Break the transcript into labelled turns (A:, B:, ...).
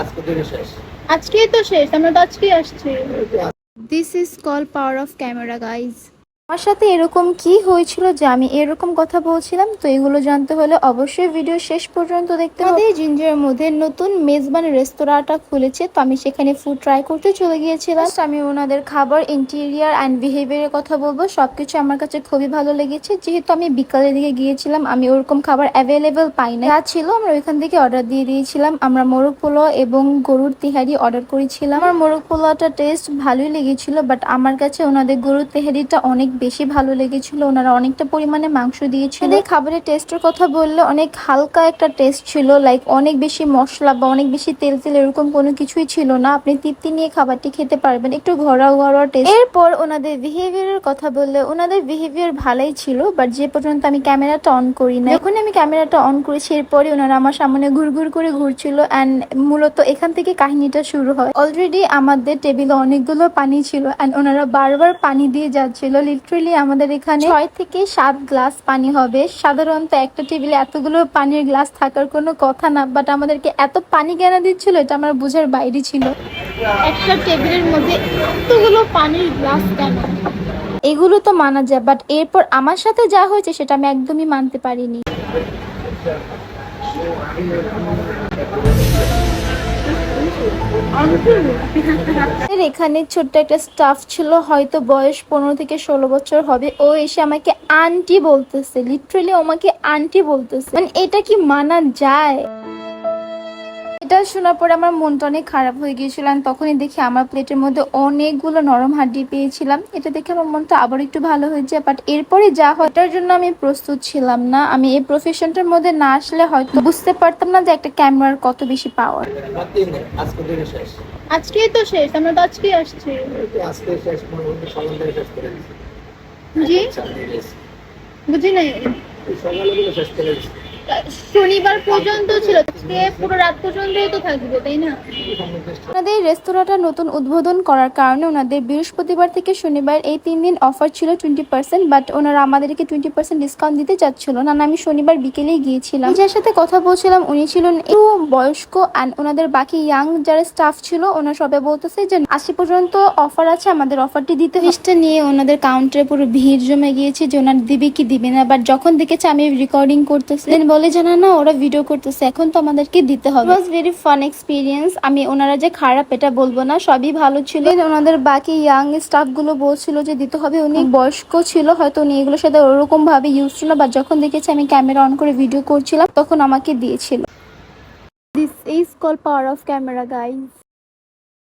A: আজকে দিনে শেষ?
B: আজকেই তো শেষ আমরা তো আজকেই আসছি।
C: This is call power of camera guys আমার সাথে এরকম কি হয়েছিল যে আমি এরকম কথা বলছিলাম? তো এগুলো জানতে হলে অবশ্যই ভিডিও শেষ পর্যন্ত দেখতে হবে। জিঞ্জারের মধ্যে নতুন মেজবান রেস্তোরাঁটা খুলেছে তো আমি সেখানে ফুড ট্রাই করতে চলে গিয়েছিলাম। আমি ওনাদের খাবার ইন্টেরিয়ার অ্যান্ড বিহেভিয়ারের কথা বলব। সবকিছু আমার কাছে খুবই ভালো লেগেছে। যেহেতু আমি বিকালের দিকে গিয়েছিলাম আমি ওরকম খাবার অ্যাভেলেবেল পাই না যা ছিল আমরা ওইখান থেকে অর্ডার দিয়ে দিয়েছিলাম। আমরা মোরগ পোলাও এবং গরুর তিহারি অর্ডার করেছিলাম। আমার মোরগ পোলাওটা টেস্ট ভালোই লেগেছিল বাট আমার কাছে ওনাদের গরুর তেহারিটা অনেক বেশি ভালো লেগেছিল। ওনারা অনেকটা পরিমাণে মাংস দিয়েছিল। খাবারের টেস্টের কথা বললে অনেক হালকা একটা টেস্ট ছিল লাইক অনেক বেশি মশলা বা অনেক বেশি তেল তেল এরকম কোনো কিছুই ছিল না। আপনি তৃপ্তি নিয়ে খাবারটি খেতে পারবেন একটু ঘরোয়া ঘরোয়া টেস্ট এরপর ওনাদের বিহেভিয়ারের কথা বললে ওনাদের বিহেভিয়ার ভালোই ছিল বাট যে পর্যন্ত আমি ক্যামেরাটা অন করি না যখন আমি ক্যামেরাটা অন করেছি এরপরে ওনারা আমার সামনে ঘুর ঘুর করে ঘুরছিল অ্যান্ড মূলত এখান থেকে কাহিনীটা শুরু হয়। অলরেডি আমাদের টেবিলে অনেকগুলো পানি ছিল অ্যান্ড ওনারা বারবার পানি দিয়ে যাচ্ছিল লিটারেলি আমাদের এখানে ছয় থেকে সাত গ্লাস পানি হবে। সাধারণত একটা টেবিলে এতগুলো পানির গ্লাস থাকার কোনো কথা না বাট আমাদেরকে এত পানি কেন দিচ্ছিল এটা আমার বোঝার বাইরে ছিল।
B: একটা টেবিলের মধ্যে এতগুলো পানির গ্লাস কেন?
C: এগুলো তো মানা যায় বাট এরপর আমার সাথে যা হয়েছে সেটা আমি একদমই মানতে পারিনি। এখানে ছোট্ট একটা স্টাফ ছিল, হয়তো বয়স পনেরো থেকে ষোলো বছর হবে। ও এসে আমাকে আন্টি বলতেছে লিটারেলি আমাকে আন্টি বলতেছে। মানে এটা কি মানা যায়? এটা শোনার পরে আমার মনটা অনেক খারাপ হয়ে গিয়েছিল আর তখনই দেখি আমার প্লেটের মধ্যে অনেকগুলো নরম হাড্ডি পেয়েছিলাম। এটা দেখে আমার মনটা আবার একটু ভালো হয়েছে বাট এরপরে যা হয় এটার জন্য আমি প্রস্তুত ছিলাম না। আমি এই প্রফেশনটার মধ্যে না আসলে হয়তো বুঝতে পারতাম না যে একটা ক্যামেরার কত বেশি পাওয়ার
A: আজকে
B: আজকেই তো শেষ আমরা তো আজকেই আসছি।
A: আজকে শেষ মোটামুটি সকাল থেকে শেষ করে
B: জি বুঝি নাই
A: সকালগুলো শেষ করে
B: শনিবার পর্যন্ত ছিল পুরো রাত পর্যন্তই তো থাকবে তাই না?
C: ওনাদের রেস্তোরাঁটা নতুন উদ্বোধন করার কারণে ওনাদের বৃহস্পতিবার থেকে শনিবার এই তিন দিন অফার ছিল টোয়েন্টি পার্সেন্ট বাট ওনারা আমাদেরকে টোয়েন্টি পার্সেন্ট ডিসকাউন্ট দিতে চাচ্ছিল। না না, আমি শনিবার বিকেলেই গিয়েছিলাম। যার সাথে কথা বলছিলাম উনি ছিলেন একটু বয়স্ক অ্যান্ড ওনাদের বাকি ইয়াং যারা স্টাফ ছিল ওনারা সবাই বলতেছে যে আশি পর্যন্ত অফার আছে আমাদের অফারটি দিতে লিস্টটা নিয়ে ওনাদের কাউন্টারে পুরো ভিড় জমে গিয়েছে যে ওনার দিবে কি দিবে না বাট যখন দেখেছে আমি রেকর্ডিং করতেছি দেন বলে জানা না ওরা ভিডিও করতেছে এখন তো আমাদেরকে দিতে হবে। ওয়াজ ভেরি ফান এক্সপিরিয়েন্স আমি ওনারা যে খারাপ এটা বলব না সবই ভালো ছিল। ওনাদের বাকি ইয়াং স্টাফগুলো বলছিল যে দিতে হবে। উনি বয়স্ক ছিল হয়তো উনি এগুলোর সাথে ওরকম ভাবে ইউজ ছিল বা যখন দেখেছি আমি ক্যামেরা অন করে ভিডিও করছিলাম তখন আমাকে দিয়েছিল। This is call power of camera guys